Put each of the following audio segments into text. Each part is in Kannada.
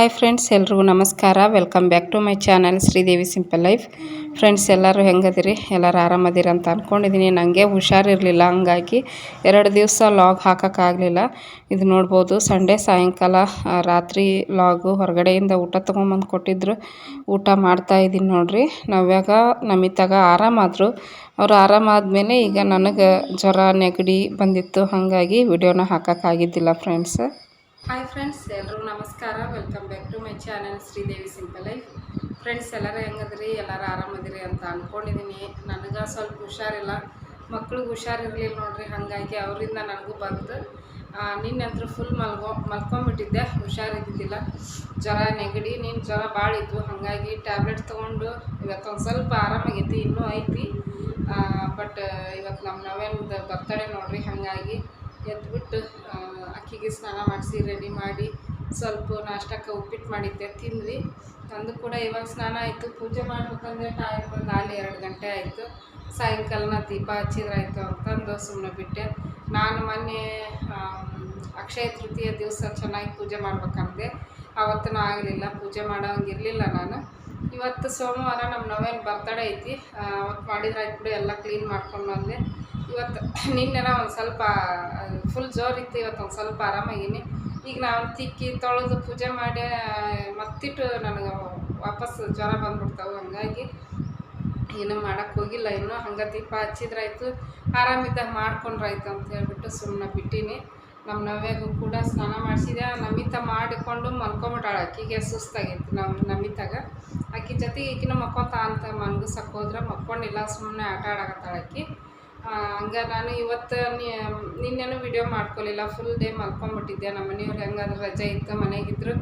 ಹಾಯ್ ಫ್ರೆಂಡ್ಸ್, ಎಲ್ರಿಗೂ ನಮಸ್ಕಾರ. Welcome back to my channel Sridevi simple life. Friends, ಎಲ್ಲರೂ ಹೆಂಗದಿರಿ? ಎಲ್ಲರೂ ಆರಾಮದಿರ ಅಂತ ಅಂದ್ಕೊಂಡಿದ್ದೀನಿ ನನಗೆ ಹುಷಾರಿರಲಿಲ್ಲ, ಹಂಗಾಗಿ ಎರಡು ದಿವಸ ಲಾಗ್ ಹಾಕೋಕ್ಕಾಗಲಿಲ್ಲ. ಇದು ನೋಡ್ಬೋದು, ಸಂಡೇ ಸಾಯಂಕಾಲ ರಾತ್ರಿ ಲಾಗು ಹೊರಗಡೆಯಿಂದ ಊಟ ತೊಗೊಂಬಂದು ಕೊಟ್ಟಿದ್ರು. ಊಟ ಮಾಡ್ತಾ ಇದ್ದೀನಿ ನೋಡಿರಿ. ನಾವ್ಯಾಗ ನಮಿತಾಗ ಆರಾಮಾದರು. ಅವರು ಆರಾಮಾದ್ಮೇಲೆ ಈಗ ನನಗೆ ಜ್ವರ, ನೆಗಡಿ ಬಂದಿತ್ತು. ಹಾಗಾಗಿ ವಿಡಿಯೋನ ಹಾಕೋಕ್ಕಾಗಿದ್ದಿಲ್ಲ ಫ್ರೆಂಡ್ಸ್. ಹಾಯ್ ಫ್ರೆಂಡ್ಸ್ ಎಲ್ಲರೂ ನಮಸ್ಕಾರ. Welcome back to my channel Sridevi simple life friends ಎಲ್ಲರೂ ಹೆಂಗದ್ರಿ? ಎಲ್ಲರೂ ಆರಾಮದಿರಿ ಅಂತ ಅಂದ್ಕೊಂಡಿದ್ದೀನಿ ನನಗೆ ಸ್ವಲ್ಪ ಹುಷಾರಿಲ್ಲ. ಮಕ್ಳಿಗೆ ಹುಷಾರಿರಲಿಲ್ಲ ನೋಡ್ರಿ, ಹಾಗಾಗಿ ಅವರಿಂದ ನನಗೂ ಬಂತು. ನಿನ್ನಂತರ ಫುಲ್ ಮಲ್ಗೊ, ಮಲ್ಕೊಂಬಿಟ್ಟಿದ್ದೆ. ಹುಷಾರಿದ್ದಿದ್ದಿಲ್ಲ. ಜ್ವರ ನೆಗಡಿ, ನೀನು ಜ್ವರ ಭಾಳ ಇತ್ತು. ಹಾಗಾಗಿ ಟ್ಯಾಬ್ಲೆಟ್ ತೊಗೊಂಡು ಇವತ್ತೊಂದು ಸ್ವಲ್ಪ ಆರಾಮಾಗೈತಿ, ಇನ್ನೂ ಐತಿ. ಬಟ್ ಇವತ್ತು ನಮ್ಮ ನವೇನ್ದು ಬರ್ತಡೇ ನೋಡ್ರಿ, ಹಾಗಾಗಿ ಎದ್ಬಿಟ್ಟು ಅಕ್ಕಿಗೆ ಸ್ನಾನ ಮಾಡಿಸಿ ರೆಡಿ ಮಾಡಿ, ಸ್ವಲ್ಪ ನಾಷ್ಟಕ್ಕೆ ಉಪ್ಪಿಟ್ಟು ಮಾಡಿದ್ದೆ, ತಿಂದ್ವಿ. ನಂದು ಕೂಡ ಇವಾಗ ಸ್ನಾನ ಆಯಿತು. ಪೂಜೆ ಮಾಡ್ಬೇಕಂದ್ರೆ ಟೈಮ್ ಬಂದು ಅಲ್ಲಿ ಎರಡು ಗಂಟೆ ಆಯಿತು. ಸಾಯಂಕಾಲನ ದೀಪ ಹಚ್ಚಿದ್ರಾಯ್ತು ಅಂತಂದು ಸುಮ್ಮನೆ ಬಿಟ್ಟೆ. ನಾನು ಮೊನ್ನೆ ಅಕ್ಷಯ ತೃತೀಯ ದಿವಸ ಚೆನ್ನಾಗಿ ಪೂಜೆ ಮಾಡ್ಬೇಕಂದೆ. ಅವತ್ತೂ ಆಗಲಿಲ್ಲ, ಪೂಜೆ ಮಾಡೋಂಗಿರಲಿಲ್ಲ ನಾನು. ಇವತ್ತು ಸೋಮವಾರ ನಮ್ಮ ನವೇನು ಬರ್ತಡೇ ಐತಿ. ಅವತ್ತು ಮಾಡಿದ್ರೆ ಆಯ್ತು ಬಿಡು, ಎಲ್ಲ ಕ್ಲೀನ್ ಮಾಡ್ಕೊಂಡು ಬಂದೆ. ಇವತ್ತು ನಿನ್ನೆನ ಒಂದು ಸ್ವಲ್ಪ ಫುಲ್ ಜೋರಿತ್ತು ಇವತ್ತು ಒಂದು ಸ್ವಲ್ಪ ಆರಾಮಾಗಿನಿ. ಈಗ ನಾವು ತಿಕ್ಕಿ ತೊಳೆದು ಪೂಜೆ ಮಾಡಿ ಮತ್ತಿಟ್ಟು ನನಗೆ ವಾಪಸ್ ಜ್ವರ ಬಂದ್ಬಿಡ್ತಾವೆ. ಹಂಗಾಗಿ ಏನು ಮಾಡೋಕ್ಕೆ ಹೋಗಿಲ್ಲ. ಇನ್ನೂ ಹಂಗೆ ದೀಪ ಹಚ್ಚಿದ್ರಾಯ್ತು ಆರಾಮಿದ್ದಾಗ ಮಾಡ್ಕೊಂಡ್ರಾಯ್ತು ಅಂತ ಹೇಳ್ಬಿಟ್ಟು ಸುಮ್ಮನೆ ಬಿಟ್ಟೀನಿ. ನಮ್ಮ ನವ್ಯಾಗೂ ಕೂಡ ಸ್ನಾನ ಮಾಡಿಸಿದೆ. ನಮಿತ ಮಾಡಿಕೊಂಡು ಮಲ್ಕೊಂಬಿಟ್ಟಾಳ. ಅಕ್ಕಿಗೆ ಸುಸ್ತಾಗಿತ್ತು ನಮ್ಮ ನಮಿತಾಗ. ಅಕ್ಕಿ ಜೊತೆಗೆ ಈಕಿನ ಮಕ್ಕೊತ ಅಂತ ಮನ್ಗಿಸಕ್ಕೆ ಹೋದ್ರೆ ಮಕ್ಕೊಂಡಿಲ್ಲ. ಸುಮ್ಮನೆ ಆಟ ಆಡಕತ್ತಾಳ ಆ, ಹಂಗೆ ನಾನು ಇವತ್ತು ನಿನ್ನೆನೂ ವಿಡಿಯೋ ಮಾಡ್ಕೊಲಿಲ್ಲ. ಫುಲ್ ಡೇ ಮಲ್ಕೊಂಬಿಟ್ಟಿದ್ದೆ. ನಮ್ಮ ಮನೆಯವ್ರು ಹೆಂಗಾದ್ರೆ ರಜೆ ಇತ್ತು ಮನೆಗಿದ್ರು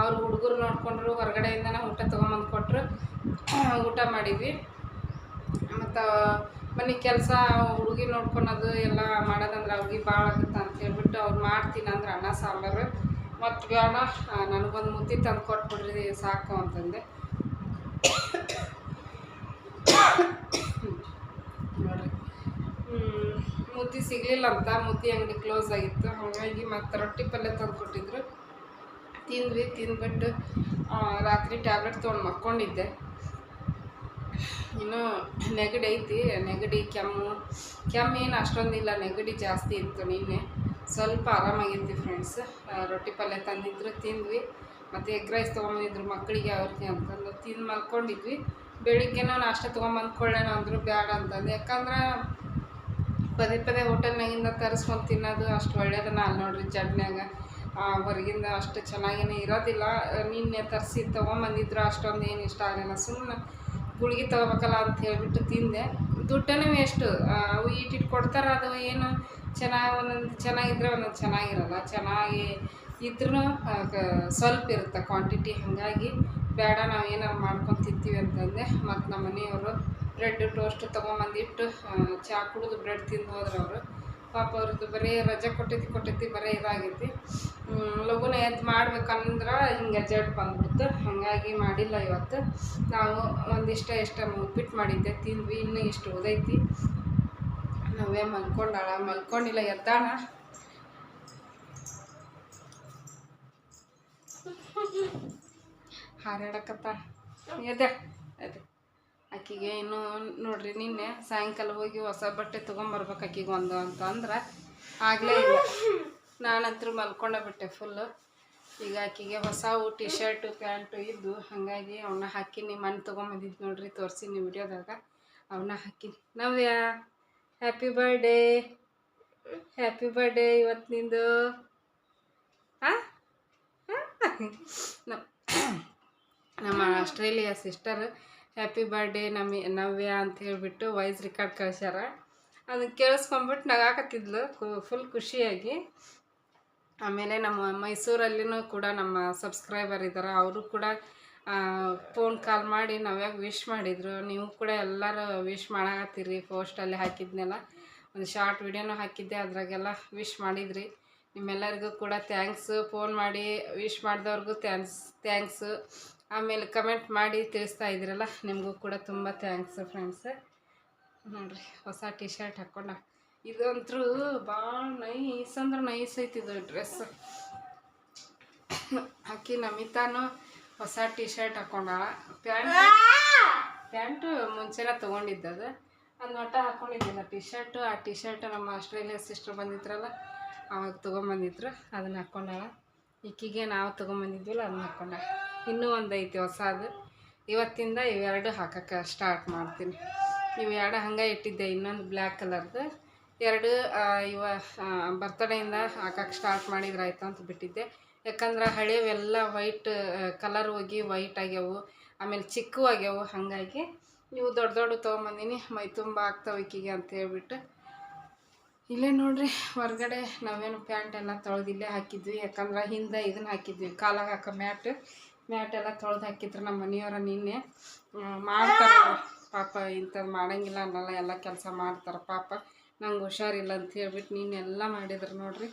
ಅವ್ರು ಹುಡುಗರು ನೋಡ್ಕೊಂಡ್ರು, ಹೊರಗಡೆಯಿಂದನೇ ಊಟ ತೊಗೊಂಬಂದು ಕೊಟ್ಟರು ಊಟ ಮಾಡಿದ್ವಿ. ಮತ್ತು ಮನೆ ಕೆಲಸ ಹುಡುಗಿ ನೋಡ್ಕೊಳೋದು ಎಲ್ಲ ಮಾಡೋದಂದ್ರೆ ಅವ್ರಿಗೆ ಭಾಳ ಆಗುತ್ತೆ ಅಂತ ಹೇಳ್ಬಿಟ್ಟು ಅವ್ರು ಮಾಡ್ತೀನಿ ಅಂದ್ರೆ ಅನ್ನ ಸಾಂಬಾರು. ಮತ್ತು ಬೇಡ ನನಗೊಂದು ಮುದ್ದೆ ತಂದು ಕೊಟ್ಬಿಡ್ರಿ, ಸಾಕು ಅಂತಂದೆ ನೋಡ್ರಿ ಹ್ಮ್, ಮುದ್ದೆ ಸಿಗಲಿಲ್ಲ ಅಂತ. ಮುದ್ದೆ ಅಂಗಡಿ ಕ್ಲೋಸ್ ಆಗಿತ್ತು. ಹಾಗಾಗಿ ಮತ್ತು ರೊಟ್ಟಿ ಪಲ್ಯ ತಂದು ಕೊಟ್ಟಿದ್ರು. ತಿಂದ್ವಿ, ತಿಂದ್ಬಿಟ್ಟು ರಾತ್ರಿ ಟ್ಯಾಬ್ಲೆಟ್ ತೊಗೊಂಡು ಮಕ್ಕೊಂಡಿದ್ದೆ. ಇನ್ನು ನೆಗಡಿ ಐತಿ. ನೆಗಡಿ, ಕೆಮ್ಮು. ಕೆಮ್ಮು ಏನು ಅಷ್ಟೊಂದಿಲ್ಲ. ನೆಗಡಿ ಜಾಸ್ತಿ ಇತ್ತು ನಿನ್ನೆ. ಸ್ವಲ್ಪ ಆರಾಮಾಗಿತ್ತು ಫ್ರೆಂಡ್ಸ್ ರೊಟ್ಟಿ ಪಲ್ಯ ತಂದಿದ್ರು, ತಿಂದ್ವಿ. ಮತ್ತು ಎಗ್ ರೈಸ್ ತೊಗೊಂಬಂದಿದ್ರು ಮಕ್ಕಳಿಗೆ, ಅವ್ರಿಗೆ ಅಂತಂದು ತಿಂದು ಮಲ್ಕೊಂಡಿದ್ವಿ. ಬೆಳಿಗ್ಗೆನೂ ನಾಷ್ಟ ತೊಗೊಂಬಂದು ಕೊಳ್ಳೋಣ ಅಂದರು ಬೇಡ ಅಂತಂದು. ಯಾಕಂದ್ರೆ ಪದೇ ಪದೇ ಹೋಟೆಲ್ನಾಗಿಂದ ತರಿಸ್ಕೊಂಡು ತಿನ್ನೋದು ಅಷ್ಟು ಒಳ್ಳೇದನ್ನ ಅಲ್ಲಿ ನೋಡ್ರಿ ಜಡ್ನ್ಯಾಗ. ಹೊರಗಿಂದ ಅಷ್ಟು ಚೆನ್ನಾಗೇನೆ ಇರೋದಿಲ್ಲ. ಆ, ನಿನ್ನೆ ತರಿಸಿ ತೊಗೊಂಬಂದಿದ್ರು ಅಷ್ಟೊಂದು ಏನು ಇಷ್ಟ ಆಗಲ್ಲ ಸುಮ್ಮನೆ ಗುಳಿಗೆ ತೊಗೋಬೇಕಲ್ಲ ಅಂತ ಹೇಳಿಬಿಟ್ಟು ತಿಂದೆ. ದುಡ್ಡನೇ ವೇಸ್ಟು. ಅವು ಈಟಿಟ್ಟು ಕೊಡ್ತಾರೆ ಅದು ಏನು ಚೆನ್ನಾಗಿ ಒಂದೊಂದು ಚೆನ್ನಾಗಿದ್ರೆ ಒಂದೊಂದು ಚೆನ್ನಾಗಿರಲ್ಲ. ಚೆನ್ನಾಗಿ ಇದ್ರೂ ಸ್ವಲ್ಪ ಇರುತ್ತೆ ಕ್ವಾಂಟಿಟಿ. ಹಾಗಾಗಿ ಬೇಡ ನಾವು ಏನಾರು ಮಾಡ್ಕೊಂಡು ತಿಂತೀವಿ ಅಂತಂದೆ. ಮತ್ತು ನಮ್ಮ ಮನೆಯವರು ಬ್ರೆಡ್ ಟೋಸ್ಟ್ ತೊಗೊಂಬಂದಿಟ್ಟು ಚಹಾ ಕುಡಿದು ಬ್ರೆಡ್ ತಿಂದು ಹೋದ್ರು ಅವರು. ಪಾಪ ಅವ್ರದ್ದು ಬರೀ ರಜೆ ಕೊಟ್ಟೈತಿ ಕೊಟ್ಟೈತಿ, ಬರೀ ಇದಾಗೈತಿ. ಲಗುನ ಎದ್ದು ಮಾಡ್ಬೇಕಂದ್ರೆ ಹಿಂಗೆ ಜಡ್ ಬಂದ್ಬಿಡ್ತು. ಹಾಗಾಗಿ ಮಾಡಿಲ್ಲ ಇವತ್ತು. ನಾವು ಒಂದಿಷ್ಟ ಇಷ್ಟ ಉಪ್ಪಿಟ್ಟು ಮಾಡಿದ್ದೆ, ತಿಂದ್ವಿ, ಇನ್ನೂ ಇಷ್ಟು ಉದೈತಿ. ನಾವೇ ಮಲ್ಕೊಂಡಾಳ? ಮಲ್ಕೊಂಡಿಲ್ಲ, ಎದ್ದಾಳ? ಹಾರಾಡಕತ್ತ ಎದೆ ಅದೇ ಆಕಿಗೆ ಇನ್ನು ನೋಡ್ರಿ ನಿನ್ನೆ ಸಾಯಂಕಾಲ ಹೋಗಿ ಹೊಸ ಬಟ್ಟೆ ತೊಗೊಂಬರ್ಬೇಕು ಆಕಿಗೆ ಒಂದು ಅಂತ ಅಂದ್ರೆ ಆಗಲೇ ಇಲ್ಲ. ನಾನಂತರೂ ಮಲ್ಕೊಂಡ ಬಿಟ್ಟೆ ಫುಲ್ಲು ಈಗ ಆಕಿಗೆ ಹೊಸವು ಟಿ ಶರ್ಟು ಪ್ಯಾಂಟು ಇದ್ದು ಹಾಗಾಗಿ ಅವನ್ನ ಹಾಕಿನಿ, ಮನೆ ತೊಗೊಂಬಂದಿದ್ದು ನೋಡ್ರಿ, ತೋರಿಸಿನಿ ವಿಡಿಯೋದಾಗ. ಅವನ್ನ ಹಾಕಿನಿ. Navya happy birthday happy birthday ಇವತ್ತು ನಿಂದು. ಹಾಂ ನಮ್ಮ ಆಸ್ಟ್ರೇಲಿಯಾ ಸಿಸ್ಟರ್ ಹ್ಯಾಪಿ ಬರ್ಡೇ ನಮಿ ನವ್ಯ ಅಂತ ಹೇಳಿಬಿಟ್ಟು ವಾಯ್ಸ್ ರೆಕಾರ್ಡ್ ಕಳ್ಸ್ಯಾರ. ಅದನ್ನ ಕೇಳಿಸ್ಕೊಂಬಿಟ್ಟು ನಗಾಕತ್ತಿದ್ಲು ಫುಲ್ ಖುಷಿಯಾಗಿ. ಆಮೇಲೆ ನಮ್ಮ ಮೈಸೂರಲ್ಲಿನೂ ಕೂಡ ನಮ್ಮ ಸಬ್ಸ್ಕ್ರೈಬರ್ ಇದ್ದಾರೆ ಅವರು ಕೂಡ ಫೋನ್ ಕಾಲ್ ಮಾಡಿ ನಾವ್ಯಾಗ ವಿಶ್ ಮಾಡಿದರು. ನೀವು ಕೂಡ ಎಲ್ಲರೂ ವಿಶ್ ಮಾಡಾಕತ್ತೀರಿ ಪೋಸ್ಟಲ್ಲಿ ಹಾಕಿದ್ನೆಲ್ಲ. ಒಂದು ಶಾರ್ಟ್ ವಿಡಿಯೋನೂ ಹಾಕಿದ್ದೆ, ಅದ್ರಾಗೆಲ್ಲ ವಿಶ್ ಮಾಡಿದ್ರಿ. ನಿಮ್ಮೆಲ್ಲರಿಗೂ ಕೂಡ ಥ್ಯಾಂಕ್ಸು ಫೋನ್ ಮಾಡಿ ವಿಶ್ ಮಾಡಿದವ್ರಿಗೂ ಥ್ಯಾಂಕ್ಸ್ ಥ್ಯಾಂಕ್ಸು ಆಮೇಲೆ ಕಮೆಂಟ್ ಮಾಡಿ ತಿಳಿಸ್ತಾ ಇದ್ದೀರಲ್ಲ ನಿಮಗೂ ಕೂಡ ತುಂಬ ಥ್ಯಾಂಕ್ಸ್ ಫ್ರೆಂಡ್ಸ್ ನೋಡ್ರಿ ಹೊಸ ಟಿ ಶರ್ಟ್ ಹಾಕ್ಕೊಂಡ ಇದಂತೂ ಭಾಳ ನೈಸ್ ಅಂದ್ರೆ ನೈಸ್ ಐತಿ ಇದು ಡ್ರೆಸ್ ಅಕ್ಕಿ ನಮಿತಾನು ಹೊಸ ಟಿ ಶರ್ಟ್ ಹಾಕೊಂಡಾಳ ಪ್ಯಾಂಟ್ ಪ್ಯಾಂಟು ಮುಂಚೆನೇ ತೊಗೊಂಡಿದ್ದದು ಅದು. ಒಟ್ಟ ಹಾಕೊಂಡಿದ್ದಿಲ್ಲ ಟಿ ಶರ್ಟು ಆ ಟಿ ಶರ್ಟ್ ನಮ್ಮ ಆಸ್ಟ್ರೇಲಿಯಾ ಸಿಸ್ಟರ್ ಬಂದಿದ್ರಲ್ಲ ಅವಾಗ ತೊಗೊಂಬಂದಿದ್ರು. ಅದನ್ನ ಹಾಕ್ಕೊಂಡಾಳ ಈಕಿಗೆ ನಾವು ತೊಗೊಂಬಂದಿದ್ವಲ್ಲ ಅದನ್ನ ಹಾಕ್ಕೊಂಡಾಳ ಇನ್ನೂ ಒಂದು ಐತಿ ಹೊಸದು. ಇವತ್ತಿಂದ ಇವೆರಡು ಹಾಕಕ್ಕೆ ಸ್ಟಾರ್ಟ್ ಮಾಡ್ತೀನಿ. ಇವೆರಡು ಹಂಗೆ ಇಟ್ಟಿದ್ದೆ, ಇನ್ನೊಂದು ಬ್ಲ್ಯಾಕ್ ಕಲರ್ದು ಎರಡು ಇವ ಬರ್ತಡೇಯಿಂದ ಹಾಕಕ್ಕೆ ಸ್ಟಾರ್ಟ್ ಮಾಡಿದ್ರೆ ಆಯ್ತು ಅಂತ ಬಿಟ್ಟಿದ್ದೆ. ಯಾಕಂದ್ರೆ ಹಳೆಯವೆಲ್ಲ ವೈಟ್ ಕಲರ್ ಹೋಗಿ ವೈಟ್ ಆಗ್ಯಾವು. ಆಮೇಲೆ ಚಿಕ್ಕವು ಆಗ್ಯಾವು, ಹಾಗಾಗಿ ನೀವು ದೊಡ್ಡ ದೊಡ್ಡ ತೊಗೊಂಬಂದಿನಿ. ಮೈ ತುಂಬ ಆಗ್ತಾವಿಕ್ಕಿಗೆ ಅಂತ ಹೇಳ್ಬಿಟ್ಟು. ಇಲ್ಲೇ ನೋಡ್ರಿ, ಹೊರಗಡೆ ನಾವೇನು ಪ್ಯಾಂಟ್ ಎಲ್ಲ ತೊಳೆದಿಲ್ಲೇ ಹಾಕಿದ್ವಿ. ಯಾಕಂದ್ರೆ ಹಿಂದೆ ಇದನ್ನ ಹಾಕಿದ್ವಿ, ಕಾಲಾಗ ಹಾಕೋ ಮ್ಯಾಟ್. ಮ್ಯಾಟ್ ಎಲ್ಲ ತೊಳೆದು ಹಾಕಿದ್ರು ನಮ್ಮ ಮನೆಯವರ ನಿನ್ನೆ. ಮಾಡ್ತಾರೆ ಪಾಪ ಇಂಥದ್ದು ಮಾಡಂಗಿಲ್ಲ ಅನ್ನಲ್ಲ, ಎಲ್ಲ ಕೆಲಸ ಮಾಡ್ತಾರೆ ಪಾಪ. ನಂಗೆ ಹುಷಾರಿಲ್ಲ ಅಂತ ಹೇಳ್ಬಿಟ್ಟು ನೀನೆಲ್ಲ ಮಾಡಿದ್ರು ನೋಡ್ರಿ.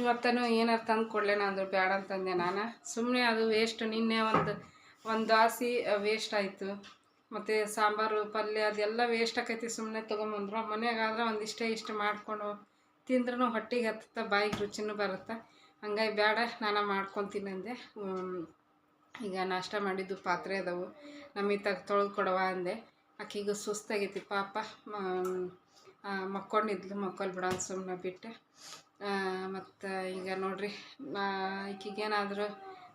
ಇವತ್ತನು ಏನಾರು ತಂದು ಕೊಡ್ಲೇನ ಅಂದರು ಬೇಡ ಅಂತಂದೆ ನಾನು. ಸುಮ್ಮನೆ ಅದು ವೇಸ್ಟ್ ನಿನ್ನೆ ಒಂದು ಒಂದು ದಾಸಿ ವೇಸ್ಟ್ ಆಯಿತು. ಮತ್ತು ಸಾಂಬಾರು, ಪಲ್ಯ ಅದೆಲ್ಲ ವೇಸ್ಟ್ ಆಕೈತಿ ಸುಮ್ಮನೆ ತೊಗೊಂಬಂದ್ರು. ಮನೆಯಾಗಾದ್ರೆ ಒಂದಿಷ್ಟೇ ಇಷ್ಟು ಮಾಡಿಕೊಂಡು ತಿಂದ್ರೂ ಹೊಟ್ಟೆಗೆ ಹತ್ತುತ್ತಾ, ಬಾಯಿಗೆ ರುಚಿನೂ ಬರುತ್ತೆ. ಹಂಗಾಗಿ ಬೇಡ ನಾನು ಮಾಡ್ಕೊತೀನಿ ಅಂದೆ. ಈಗ ನಾಷ್ಟ ಮಾಡಿದ್ದು ಪಾತ್ರೆ ಅದಾವು. ನಮಿತಾಗ ತೊಳೆದು ಕೊಡವ ಅಂದೆ. ಆಕಿಗೂ ಸುಸ್ತಾಗೈತಿ ಪಾಪ. ಮಕ್ಕೊಂಡಿದ್ಲು ಮಕ್ಕೊಲ್ ಬಿಡ ಸುಮ್ಮನೆ ಬಿಟ್ಟೆ. ಮತ್ತು ಈಗ ನೋಡಿರಿ ನಾ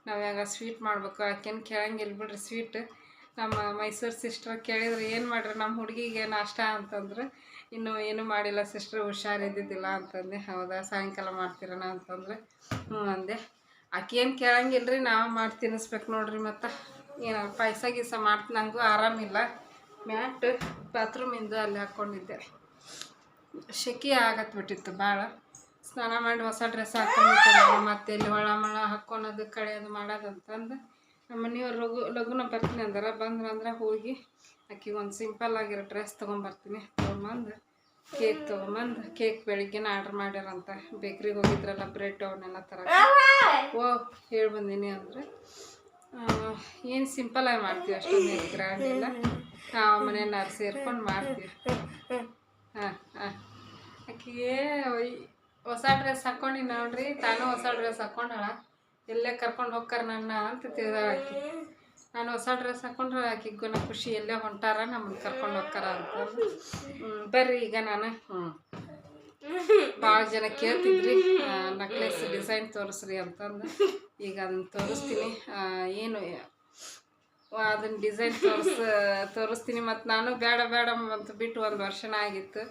ನಾವು ಯಾವಾಗ ಸ್ವೀಟ್ ಮಾಡ್ಬೇಕು, ಆಕೆನ ಕೇಳಂಗಿಲ್ಲ ಬಿಡ್ರಿ ಸ್ವೀಟ್. ನಮ್ಮ ಮೈಸೂರು ಸಿಸ್ಟರ್ ಕೇಳಿದ್ರೆ, ಏನು ಮಾಡ್ರಿ ನಮ್ಮ ಹುಡುಗಿಗೆ ನಾಷ್ಟ ಅಂತಂದ್ರೆ, ಇನ್ನೂ ಏನೂ ಮಾಡಿಲ್ಲ ಸಿಸ್ಟ್ರ್ ಹುಷಾರಿದ್ದಿದ್ದಿಲ್ಲ ಅಂತಂದೆ. ಹೌದಾ, ಸಾಯಂಕಾಲ ಮಾಡ್ತೀರಣ ಅಂತಂದ್ರೆ. ಹ್ಞೂ ಅಂದೆ. ಆಕೆ ಏನು ಕೇಳಂಗಿಲ್ಲ ರೀ ನಾವು ಮಾಡಿ ತಿನ್ನಿಸ್ಬೇಕು ನೋಡ್ರಿ ಮತ್ತು. ಏನ ಪಾಯಸ ಗೀಸ ಮಾಡ್ತೀನಿ ನನಗೂ ಆರಾಮಿಲ್ಲ ಮ್ಯಾಟ್ ಬಾತ್ರೂಮಿಂದ ಅಲ್ಲಿ ಹಾಕ್ಕೊಂಡಿದ್ದೆ ಶೆಕೆ ಆಗತ್ ಬಿಟ್ಟಿತ್ತು ಭಾಳ ಸ್ನಾನ ಮಾಡಿ ಹೊಸ ಡ್ರೆಸ್ ಹಾಕೊಂಡಿದ್ದೆ ಮತ್ತೆ ಇಲ್ಲಿ ಒಳ ಮಳ ಹಾಕ್ಕೊಳೋದು, ಕಳೆಯೋದು ಮಾಡೋದು ಅಂತಂದು. ನಮ್ಮ ಮನೆಯವ್ರು ಲಘು ಲಘುನ ಬರ್ತೀನಿ ಅಂದ್ರೆ. ಬಂದ್ರಂದ್ರೆ ಹೋಗಿ ಆಕಿಗೆ ಒಂದು ಸಿಂಪಲ್ ಆಗಿರೋ ಡ್ರೆಸ್ ತೊಗೊಂಬರ್ತೀನಿ ತೊಗೊಂಬಂದು ಕೇಕ್ ತೊಗೊಂಬಂದು ಕೇಕ್ ಬೆಳಿಗ್ಗೆನ ಆರ್ಡ್ರ್ ಮಾಡ್ಯಾರಂತ ಬೇಕ್ರಿಗೆ ಹೋಗಿದ್ರಲ್ಲ ಬ್ರೆಡ್ ಅವನ್ನೆಲ್ಲ ತರ ಓ ಹೇಳಿ ಬಂದೀನಿ ಅಂದರೆ ಏನು ಸಿಂಪಲಾಗಿ ಮಾಡ್ತೀವಿ ಅಷ್ಟೊಂದು ಗ್ರ್ಯಾಂಡ್ ಇಲ್ಲ. ನಾವು ಮನೆಯನ್ನಾರು ಸೇರ್ಕೊಂಡು ಮಾಡ್ತೀವಿ ಹಾಂ ಹಾಂ. ಆಕಿಗೆ ಹೊಸ ಡ್ರೆಸ್ ಹಾಕೊಂಡಿ ನೋಡ್ರಿ. ತಾನು ಹೊಸ ಡ್ರೆಸ್ ಹಾಕೊಂಡಾಳ. ಎಲ್ಲೇ ಕರ್ಕೊಂಡು ಹೋಗ್ತಾರ ನನ್ನ ಅಂತ ತಿಳಿದಾಳ ಆಕಿ. ನಾನು ಹೊಸ ಡ್ರೆಸ್ ಹಾಕೊಂಡ್ರೆ ಆಕಿಗೂ ಖುಷಿ, ಎಲ್ಲೇ ಹೊಂಟಾರ ನಮ್ಮನ್ನು ಕರ್ಕೊಂಡು ಹೋಗ್ತಾರ ಅಂತ. ಬರ್ರಿ ಈಗ ನಾನು. ಹ್ಞೂ ಭಾಳ ಜನ ಕೇಳ್ತಿದ್ರಿ. ನಕ್ಲೆಸ್ ಡಿಸೈನ್ ತೋರಿಸ್ರಿ ಅಂತಂದು. ಈಗ ಅದನ್ನ ತೋರಿಸ್ತೀನಿ. ಏನು ಅದನ್ನ ಡಿಸೈನ್ ತೋರಿಸ್, ತೋರಿಸ್ತೀನಿ. ಮತ್ತು ನಾನು ಬೇಡ ಬೇಡ ಅಂತ ಬಿಟ್ಟು ಒಂದು ವರ್ಷನ ಆಗಿತ್ತು.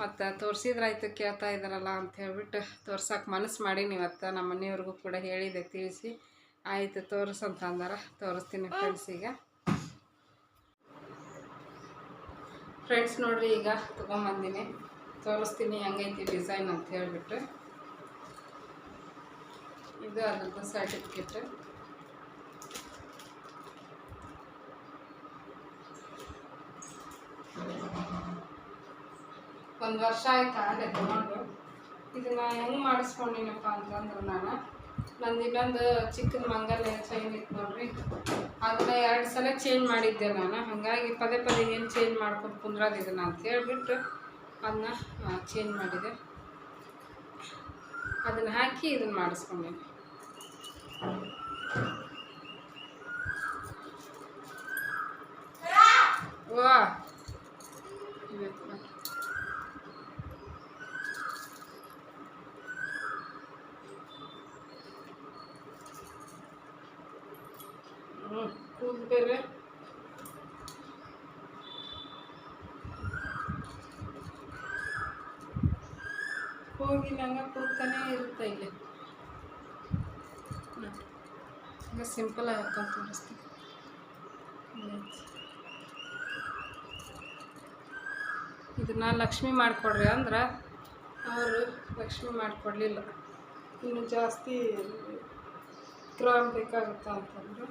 ಮತ್ತು ತೋರಿಸಿದ್ರಾಯ್ತು, ಕೇಳ್ತಾ ಇದ್ದಾರಲ್ಲ ಅಂತ ಹೇಳ್ಬಿಟ್ಟು ತೋರ್ಸೋಕೆ ಮನಸ್ಸು ಮಾಡೀನಿ ಇವತ್ತು. ನಮ್ಮ ಮನೆಯವ್ರಿಗೂ ಕೂಡ ಹೇಳಿದೆ, ತಿಳಿಸಿ. ಆಯಿತು ತೋರಿಸ್ ಅಂತ ಅಂದಾರ. ತೋರಿಸ್ತೀನಿ ಫ್ರೆಂಡ್ಸ್ ಈಗ. ಫ್ರೆಂಡ್ಸ್ ನೋಡ್ರಿ, ಈಗ ತೊಗೊಂಬಂದಿನಿ. ತೋರಿಸ್ತೀನಿ ಹೆಂಗೈತಿ ಡಿಸೈನ್ ಅಂತ ಹೇಳ್ಬಿಟ್ಟು. ಇದು ಅದ್ರದ್ದು ಸರ್ಟಿಫಿಕೇಟ್ ಒಂದು ವರ್ಷ ಆಯ್ತು ಆಗಲೇ ತೊಗೊಂಡು. ಇದನ್ನ ಹೆಂಗೆ ಮಾಡಿಸ್ಕೊಂಡಿನಪ್ಪ ಅಂತಂದ್ರೆ ನಾನು ನಂದು ಇನ್ನೊಂದು ಚಿಕ್ಕದ ಮಂಗಲ್ಯ ಚೈನ್ ಇತ್ತು ನೋಡ್ರಿ. ಅದನ್ನ ಎರಡು ಸಲ ಚೇಂಜ್ ಮಾಡಿದ್ದೆ ನಾನು. ಹಾಗಾಗಿ ಪದೇ ಪದೇ ಏನು ಚೇಂಜ್ ಮಾಡ್ಕೊಂಡು ಕುಂದ್ರೋದು ನಾನು ಅಂತ ಹೇಳ್ಬಿಟ್ಟು ಅದನ್ನ ಚೇಂಜ್ ಮಾಡಿದೆ. ಅದನ್ನ ಹಾಕಿ ಇದನ್ನ ಮಾಡಿಸ್ಕೊಂಡೆ. ವಾ. ಹೋಗಿ ನಂಗೆ ಕೂಗ್ತಾನೆ ಇರುತ್ತೆ ಇಲ್ಲಿ. ಈಗ ಸಿಂಪಲ್ ಹಾಕೊಂಡು ತೋರಿಸ್ತೀನಿ. ಇದನ್ನ ಲಕ್ಷ್ಮಿ ಮಾಡಿಕೊಡ್ರಿ ಅಂದ್ರೆ ಅವರು ಲಕ್ಷ್ಮಿ ಮಾಡಿಕೊಡ್ಲಿಲ್ಲ. ಇನ್ನು ಜಾಸ್ತಿ ಗ್ರಾಮ್ ಬೇಕಾಗುತ್ತಾ ಅಂತಂದ್ರು.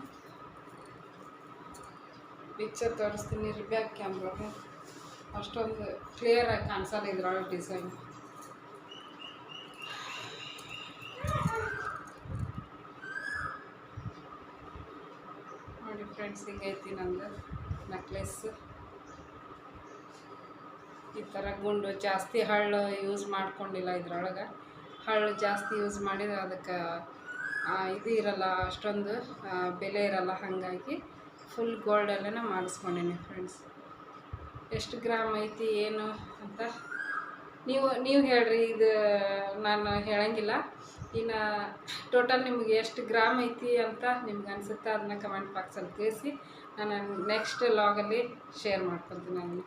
ಪಿಕ್ಚರ್ ತೋರಿಸ್ತೀನಿ ರಿಬ್ಯಾಕ್ ಕ್ಯಾಮ್ರಾಗೆ ಅಷ್ಟೊಂದು ಕ್ಲಿಯರಾಗಿ ಕಾಣಿಸಲ್ಲ ಇದ್ರೊಳಗೆ ಡಿಸೈನ್ ನೋಡಿ ಫ್ರೆಂಡ್ಸ್ ಹಿಂಗೈತಿ ನಂದು ನೆಕ್ಲೆಸ್ ಈ ಥರ ಗುಂಡು ಜಾಸ್ತಿ ಹಳ್ಳು ಯೂಸ್ ಮಾಡ್ಕೊಂಡಿಲ್ಲ ಇದ್ರೊಳಗೆ. ಹಳ್ಳು ಜಾಸ್ತಿ ಯೂಸ್ ಮಾಡಿದ್ರೆ ಅದಕ್ಕೆ ಇದು ಇರಲ್ಲ, ಅಷ್ಟೊಂದು ಬೆಲೆ ಇರಲ್ಲ ಹಾಗಾಗಿ. ಫುಲ್ ಗೋಲ್ಡಲ್ಲೇ ಮಾಡಿಸ್ಕೊಂಡೀನಿ ಫ್ರೆಂಡ್ಸ್ ಎಷ್ಟು ಗ್ರಾಮ್ ಐತಿ, ಏನು ಅಂತ. ನೀವು ನೀವು ಹೇಳ್ರಿ, ಇದು ನಾನು ಹೇಳಂಗಿಲ್ಲ. ಇನ್ನು ಟೋಟಲ್ ನಿಮ್ಗೆ ಎಷ್ಟು ಗ್ರಾಮ್ ಐತಿ ಅಂತ ನಿಮ್ಗೆ ಅನಿಸುತ್ತೆ, ಅದನ್ನ ಕಮೆಂಟ್ ಬಾಕ್ಸಲ್ಲಿ ತಿಳಿಸಿ. ನಾನು ನೆಕ್ಸ್ಟ್ ಲಾಗಲ್ಲಿ ಶೇರ್ ಮಾಡ್ಕೊತೀನಿ ನಾನು.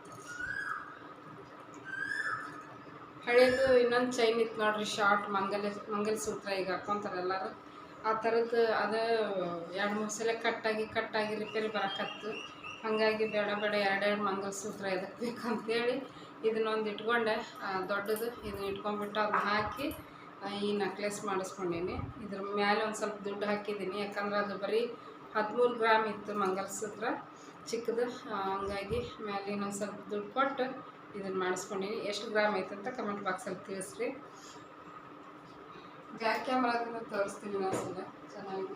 ಹಳೇದು ಇನ್ನೊಂದು ಚೈನ್ ಇತ್ತು ನೋಡ್ರಿ ಶಾರ್ಟ್ ಮಂಗಲ ಸೂತ್ರ ಈಗ ಹಾಕ್ಕೊಂತಾರೆ ಎಲ್ಲರೂ ಆ ಥರದ್ದು ಅದು ಎರಡು ಮೂರು ಸಲ ಕಟ್ಟಾಗಿ ಕಟ್ಟಾಗಿ ರಿಪೇರಿ ಬರಕತ್ತು. ಹಾಗಾಗಿ ಬೇಡ ಬೇಡ ಎರಡೆರಡು ಮಂಗಲಸೂತ್ರ ಎದಕ್ಕೆ ಬೇಕಂತೇಳಿ ಇದನ್ನೊಂದು ಇಟ್ಕೊಂಡೆ. ದೊಡ್ಡದು ಇದನ್ನ ಇಟ್ಕೊಂಡ್ಬಿಟ್ಟು ಅದನ್ನ ಹಾಕಿ ಈ ನಕ್ಲೆಸ್ ಮಾಡಿಸ್ಕೊಂಡೀನಿ. ಇದ್ರ ಮೇಲೆ ಒಂದು ಸ್ವಲ್ಪ ದುಡ್ಡು ಹಾಕಿದ್ದೀನಿ ಯಾಕಂದ್ರೆ ಅದು ಬರೀ ಹದಿಮೂರು ಗ್ರಾಮ್ ಇತ್ತು ಮಂಗಲಸೂತ್ರ ಚಿಕ್ಕದು ಹಂಗಾಗಿ ಮೇಲೆ ಇನ್ನೊಂದು ಸ್ವಲ್ಪ ದುಡ್ಡು ಕೊಟ್ಟು ಇದನ್ನು ಮಾಡಿಸ್ಕೊಂಡೀನಿ. ಎಷ್ಟು ಗ್ರಾಮ್ ಐತೆ ಅಂತ ಕಮೆಂಟ್ ಬಾಕ್ಸಲ್ಲಿ ತಿಳಿಸ್ರಿ. ಬ್ಯಾಕ್ ಕ್ಯಾಮ್ರಾದಿಂದ ತೋರಿಸ್ತೀನಿ ಒಂದ್ಸಲ ಚೆನ್ನಾಗಿ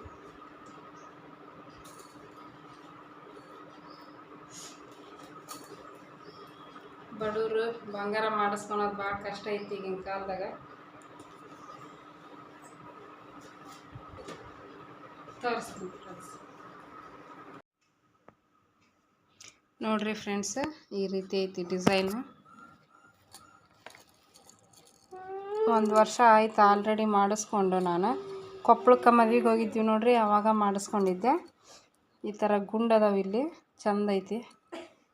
ಬಡವರು ಬಂಗಾರ ಮಾಡಿಸ್ಕೊಳೋದು ಭಾಳ ಕಷ್ಟ ಐತಿ ಈಗಿನ ಕಾಲದಾಗ. ತೋರಿಸ್ತೀನಿ ಫ್ರೆಂಡ್ಸ್ ನೋಡ್ರಿ ಫ್ರೆಂಡ್ಸ್ ಈ ರೀತಿ ಐತಿ ಡಿಸೈನು ಒಂದು ವರ್ಷ ಆಯ್ತು ಆಲ್ರೆಡಿ ಮಾಡಿಸ್ಕೊಂಡು ನಾನು. ಕೊಪ್ಪಳಕ್ಕೆ ಮದ್ವೆಗೆ ಹೋಗಿದ್ದೀವಿ ನೋಡ್ರಿ ಆವಾಗ ಮಾಡಿಸ್ಕೊಂಡಿದ್ದೆ. ಈ ಥರ ಗುಂಡದವು ಇಲ್ಲಿ, ಚಂದ ಐತಿ.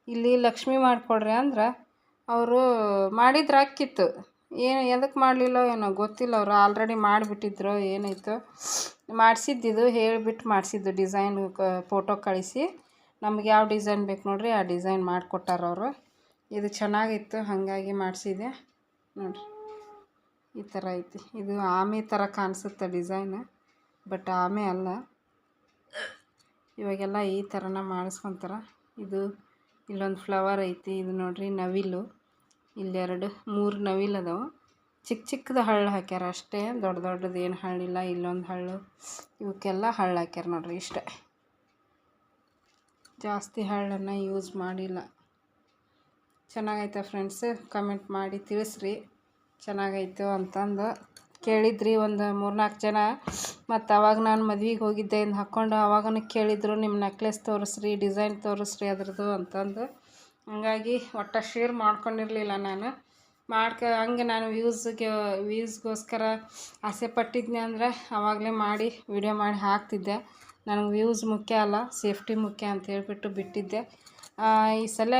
ಇಲ್ಲಿ ಲಕ್ಷ್ಮಿ ಮಾಡಿಕೊಡ್ರಿ ಅಂದ್ರೆ ಅವರು ಮಾಡಿದ್ರೆ ಅಕ್ಕಿತ್ತು ಏನು ಎದಕ್ಕೆ ಮಾಡಲಿಲ್ಲ ಏನೋ ಗೊತ್ತಿಲ್ಲ ಅವರು, ಆಲ್ರೆಡಿ ಮಾಡಿಬಿಟ್ಟಿದ್ರು, ಏನಾಯಿತು. ಮಾಡಿಸಿದ್ದಿದ್ದು ಹೇಳಿಬಿಟ್ಟು ಮಾಡಿಸಿದ್ದು ಡಿಸೈನ್ ಫೋಟೋ ಕಳಿಸಿ. ನಮ್ಗೆ ಯಾವ ಡಿಸೈನ್ ಬೇಕು ನೋಡ್ರಿ, ಆ ಡಿಸೈನ್ ಮಾಡಿಕೊಟ್ಟಾರವರು ಇದು ಚೆನ್ನಾಗಿತ್ತು, ಹಾಗಾಗಿ ಮಾಡಿಸಿದೆ. ನೋಡ್ರಿ. ಈ ಥರ ಐತಿ. ಇದು ಆಮೆ ಥರ ಕಾಣಿಸುತ್ತೆ ಡಿಸೈನ್, ಬಟ್ ಆಮೆ ಅಲ್ಲ. ಇವಾಗೆಲ್ಲ ಈ ಥರನ ಮಾಡಿಸ್ಕೊತಾರ. ಇದು ಇಲ್ಲೊಂದು ಫ್ಲವರ್ ಐತಿ, ಇದು ನೋಡಿರಿ ನವಿಲು. ಇಲ್ಲೆರಡು, ಮೂರು ನವಿಲು ಅದಾವೆ. ಚಿಕ್ಕ ಚಿಕ್ಕದು ಹಳ್ಳು ಹಾಕ್ಯಾರ ಅಷ್ಟೇ, ದೊಡ್ಡ ದೊಡ್ಡದು ಏನು ಹಳ್ಳಿಲ್ಲ, ಇಲ್ಲೊಂದು ಹಳ್ಳು. ಇವಕ್ಕೆಲ್ಲ ಹಳ್ಳು ಹಾಕ್ಯಾರ ನೋಡ್ರಿ ಇಷ್ಟೇ. ಜಾಸ್ತಿ ಹಳ್ಳನ್ನು ಯೂಸ್ ಮಾಡಿಲ್ಲ. ಚೆನ್ನಾಗೈತೆ ಫ್ರೆಂಡ್ಸ್ ಕಮೆಂಟ್ ಮಾಡಿ ತಿಳಿಸ್ರಿ. ಚೆನ್ನಾಗೈತು ಅಂತಂದು ಕೇಳಿದ್ರಿ ಒಂದು ಮೂರ್ನಾಲ್ಕು ಜನ. ಮತ್ತು ಅವಾಗ ನಾನು ಮದ್ವೆಗೆ ಹೋಗಿದ್ದೆ ಇಂದು ಹಾಕ್ಕೊಂಡು ಅವಾಗನು ಕೇಳಿದ್ರು ನಿಮ್ಮ ನೆಕ್ಲೆಸ್ ತೋರಿಸ್ರಿ ಡಿಸೈನ್ ತೋರಿಸ್ರಿ ಅದ್ರದ್ದು ಅಂತಂದು. ಹಂಗಾಗಿ ಒಟ್ಟು ಶೇರ್ ಮಾಡ್ಕೊಂಡಿರಲಿಲ್ಲ ನಾನು. ಮಾಡ್ಕ, ಹಂಗೆ ನಾನು ವ್ಯೂಸ್ಗೆ ವ್ಯೂಸ್ಗೋಸ್ಕರ ಆಸೆ ಪಟ್ಟಿದ್ನಿ ಅಂದರೆ ಅವಾಗಲೇ ಮಾಡಿ ವಿಡಿಯೋ ಮಾಡಿ ಹಾಕ್ತಿದ್ದೆ. ನನಗೆ ವ್ಯೂಸ್ ಮುಖ್ಯ ಅಲ್ಲ ಸೇಫ್ಟಿ ಮುಖ್ಯ ಅಂತ ಹೇಳ್ಬಿಟ್ಟು ಬಿಟ್ಟಿದ್ದೆ. ಈ ಸಲ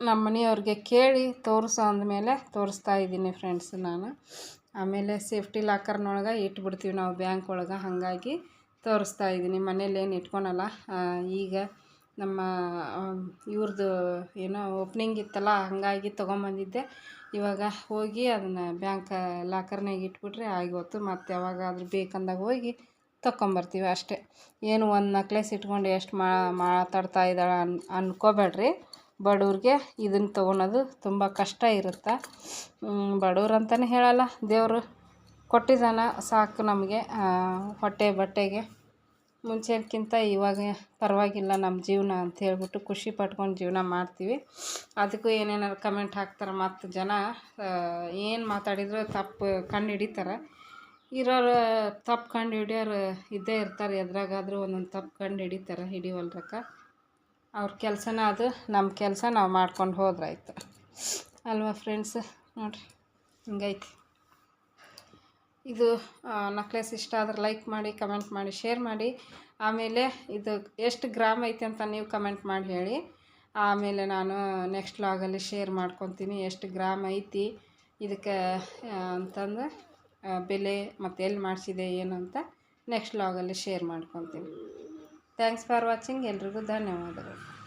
ನಮ್ಮ ಮನೆಯವ್ರಿಗೆ ಕೇಳಿ ತೋರಿಸೋ ಅಂದಮೇಲೆ ತೋರಿಸ್ತಾ ಇದ್ದೀನಿ ಫ್ರೆಂಡ್ಸ್ ನಾನು. ಆಮೇಲೆ ಸೇಫ್ಟಿ ಲಾಕರ್ನೊಳಗೆ ಇಟ್ಬಿಡ್ತೀವಿ ನಾವು ಬ್ಯಾಂಕ್ ಒಳಗೆ. ಹಾಗಾಗಿ ತೋರಿಸ್ತಾ ಇದ್ದೀನಿ. ಮನೇಲಿ ಏನು ಇಟ್ಕೊಳಲ್ಲ. ಈಗ ನಮ್ಮ ಇವ್ರದ್ದು ಏನೋ ಓಪ್ನಿಂಗ್ ಇತ್ತಲ್ಲ, ಹಾಗಾಗಿ ತೊಗೊಂಬಂದಿದ್ದೆ. ಇವಾಗ ಹೋಗಿ ಅದನ್ನು ಬ್ಯಾಂಕ್ ಲಾಕರ್ನಾಗ ಇಟ್ಬಿಟ್ರೆ ಆಗಿವತ್ತು. ಮತ್ತು ಯಾವಾಗಾದ್ರೂ ಬೇಕಂದಾಗ ಹೋಗಿ ತಗೊಂಬರ್ತೀವಿ ಅಷ್ಟೇ. ಏನು ಒಂದು ನಕ್ಲೆಸ್ ಇಟ್ಕೊಂಡು ಎಷ್ಟು ಮಾತಾಡ್ತಾ ಇದ್ದಾಳೆ ಅನ್, ಅನ್ಕೋಬೇಡ್ರಿ. ಬಡವ್ರಿಗೆ ಇದನ್ನು ತೊಗೊಳೋದು ತುಂಬ ಕಷ್ಟ ಇರುತ್ತೆ. ಬಡವ್ರು ಅಂತಲೇ ಹೇಳಲ್ಲ, ದೇವರು ಕೊಟ್ಟಿದ್ದಾನೆ ಸಾಕು ನಮಗೆ ಹೊಟ್ಟೆ ಬಟ್ಟೆಗೆ. ಮುಂಚೆಕ್ಕಿಂತ ಇವಾಗ ಪರವಾಗಿಲ್ಲ ನಮ್ಮ ಜೀವನ ಅಂತ ಹೇಳ್ಬಿಟ್ಟು ಖುಷಿ ಪಟ್ಕೊಂಡು ಜೀವನ ಮಾಡ್ತೀವಿ. ಅದಕ್ಕೂ ಏನೇನಾರು ಕಮೆಂಟ್ ಹಾಕ್ತಾರೆ ಮತ್ತು ಜನ ಏನು ಮಾತಾಡಿದ್ರು ತಪ್ಪು ಕಂಡು ಹಿಡಿತಾರೆ ಇರೋರು ತಪ್ಪು ಕಂಡು ಹಿಡಿಯೋರು ಇದ್ದೇ ಇರ್ತಾರೆ, ಎದ್ರಾಗಾದರೂ ಒಂದೊಂದು ತಪ್ಪು ಕಂಡು ಹಿಡಿತಾರೆ ಹಿಡಿವಲ್ರಕ್ಕ ಅವ್ರ ಕೆಲಸನ ಅದು ನಮ್ಮ ಕೆಲಸ ನಾವು ಮಾಡ್ಕೊಂಡು ಹೋದ್ರಾಯ್ತು ಅಲ್ವಾ ಫ್ರೆಂಡ್ಸ್ ನೋಡಿರಿ, ಹಿಂಗೈತಿ. ಇದು ನಕ್ಲೆಸ್ ಇಷ್ಟ ಆದ್ರೆ ಲೈಕ್ ಮಾಡಿ ಕಮೆಂಟ್ ಮಾಡಿ ಶೇರ್ ಮಾಡಿ. ಆಮೇಲೆ ಇದು ಎಷ್ಟು ಗ್ರಾಮ್ ಐತೆ ಅಂತ ನೀವು ಕಮೆಂಟ್ ಮಾಡಿ ಹೇಳಿ. ಆಮೇಲೆ ನಾನು ನೆಕ್ಸ್ಟ್ ಲಾಗಲ್ಲಿ ಶೇರ್ ಮಾಡ್ಕೊತೀನಿ ಎಷ್ಟು ಗ್ರಾಮ್ ಐತಿ. ಇದಕ್ಕೆ ಅಂತಂದು ಬೆಲೆ ಮತ್ತು ಎಲ್ಲಿ ಮಾಡಿಸಿದೆ ಏನು ಅಂತ ನೆಕ್ಸ್ಟ್ ಲಾಗಲ್ಲಿ ಶೇರ್ ಮಾಡ್ಕೊತೀನಿ. ಥ್ಯಾಂಕ್ಸ್ ಫಾರ್ ವಾಚಿಂಗ್ ಎಲ್ರಿಗೂ ಧನ್ಯವಾದಗಳು.